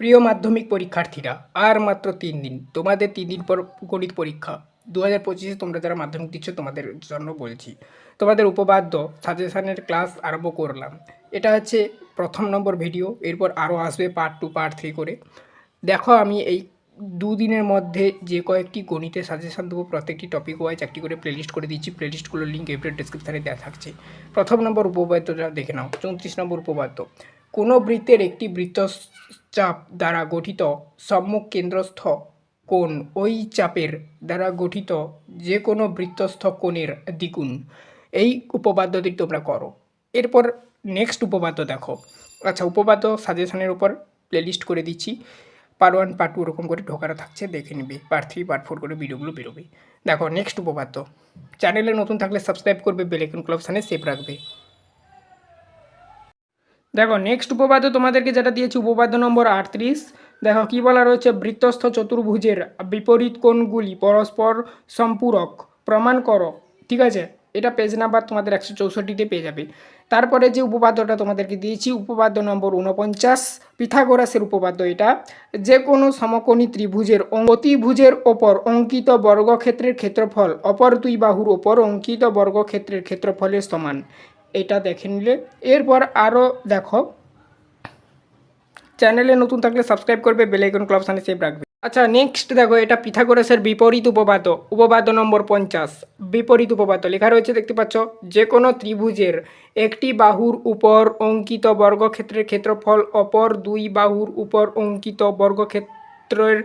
প্রিয় মাধ্যমিক পরীক্ষার্থীরা, আর মাত্র তিন দিন, তোমাদের তিন দিন পর গণিত পরীক্ষা। দু হাজার পঁচিশে তোমরা যারা মাধ্যমিক দিচ্ছ, তোমাদের জন্য বলছি। তোমাদের উপবাদ্য সাজেশানের ক্লাস আরম্ভ করলাম। এটা হচ্ছে প্রথম নম্বর ভিডিও এরপর আরও আসবে পার্ট টু পার্ট থ্রি করে। দেখো, আমি এই দুদিনের মধ্যে যে কয়েকটি গণিতের সাজেশান দেবো, প্রত্যেকটি টপিক ওয়াইজ একটি করে প্লেলিস্ট করে দিচ্ছি। প্লেলিস্টগুলোর লিঙ্ক এভরি ডিসক্রিপশানে দেওয়া থাকছে। প্রথম নম্বর উপবাদ্যটা দেখে নাও, চৌত্রিশ নম্বর উপবাদ্য কোনো বৃত্তের একটি বৃত্তচাপ দ্বারা গঠিত সম্মুখ কেন্দ্রস্থ কোণ ওই চাপের দ্বারা গঠিত যে কোনো বৃত্তস্থ কোণের দ্বিগুণ। এই উপপাদ্যটি তোমরা করো। এরপর নেক্সট উপপাদ্য দেখো। আচ্ছা উপপাদ্য সাজেশনের উপর প্লেলিস্ট করে দিচ্ছি। পার্ট ওয়ান পার্ট টু ওরকম করে ঢোকানো থাকছে, দেখে নিবে। পার্ট থ্রি পার্ট ফোর করে ভিডিওগুলো বেরোবে। দেখো নেক্সট উপপাদ্য। চ্যানেলে নতুন থাকলে সাবস্ক্রাইব করবে বেলেকন ক্লাবসানে সেভ রাখবে। দেখো নেক্সট উপপাদ্য তোমাদেরকে যেটা দিয়েছি, উপপাদ্য নম্বর আটত্রিশ। দেখো, কি বলা রয়েছে? বৃত্তস্থ চতুর্ভুজের বিপরীত কোণগুলি পরস্পর সম্পূরক। প্রমাণ করো, ঠিক আছে? এটা পেজ নাম্বার তোমাদের একশো চৌষট্টিতে পেয়ে যাবে। তারপরে যে উপপাদ্যটা তোমাদেরকে দিয়েছি, উপপাদ্য নম্বর উনপঞ্চাশ পিথাগোরাসের উপপাদ্য এটা। যে কোনো সমকোণী ত্রিভুজের অতিভুজের ওপর অঙ্কিত বর্গক্ষেত্রের ক্ষেত্রফল, অপর দুই বাহুর ওপর অঙ্কিত বর্গক্ষেত্রের ক্ষেত্রফলের সমান। এটা দেখে নিলে। এরপর আরও দেখো, চ্যানেলে নতুন থাকলে সাবস্ক্রাইব করবে বেলাইকন ক্লাব সানে সেভ রাখবে। আচ্ছা নেক্সট দেখো, এটা পিথাগোরাসের বিপরীত উপপাদ্য উপপাদ্য নম্বর পঞ্চাশ। বিপরীত উপপাদ্য, লেখা রয়েছে দেখতে পাচ্ছ? যে কোনো ত্রিভুজের একটি বাহুর উপর অঙ্কিত বর্গক্ষেত্রের ক্ষেত্রফল, অপর দুই বাহুর উপর অঙ্কিত বর্গক্ষেত্রের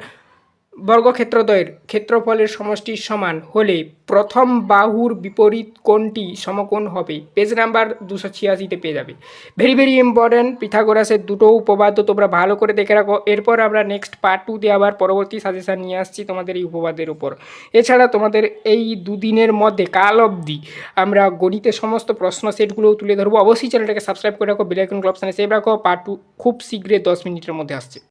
বর্গক্ষেত্রদ্বয়ের ক্ষেত্রফলের সমষ্টির সমান হলে প্রথম বাহুর বিপরীত কোণটি সমকোণ হবে। পেজ নাম্বার দুশো ছিয়াশিতে পেয়ে যাবে। ভেরি ভেরি ইম্পর্ট্যান্ট পিথাগোরাসের দুটো উপপাদ্য তোমরা ভালো করে দেখে রাখো। এরপর আমরা নেক্সট পার্ট টুতে আবার পরবর্তী সাজেশান নিয়ে আসছি তোমাদের এই উপপাদ্যের উপর। এছাড়া তোমাদের এই দুদিনের মধ্যে কাল অবধি আমরা গণিতের সমস্ত প্রশ্ন সেটগুলোও তুলে ধরবো। অবশ্যই চ্যানেলটাকে সাবস্ক্রাইব করে রাখো বেলাইকন ক্লাবসানে সেভ রাখো। পার্ট টু খুব শীঘ্রই দশ মিনিটের মধ্যে আসছে।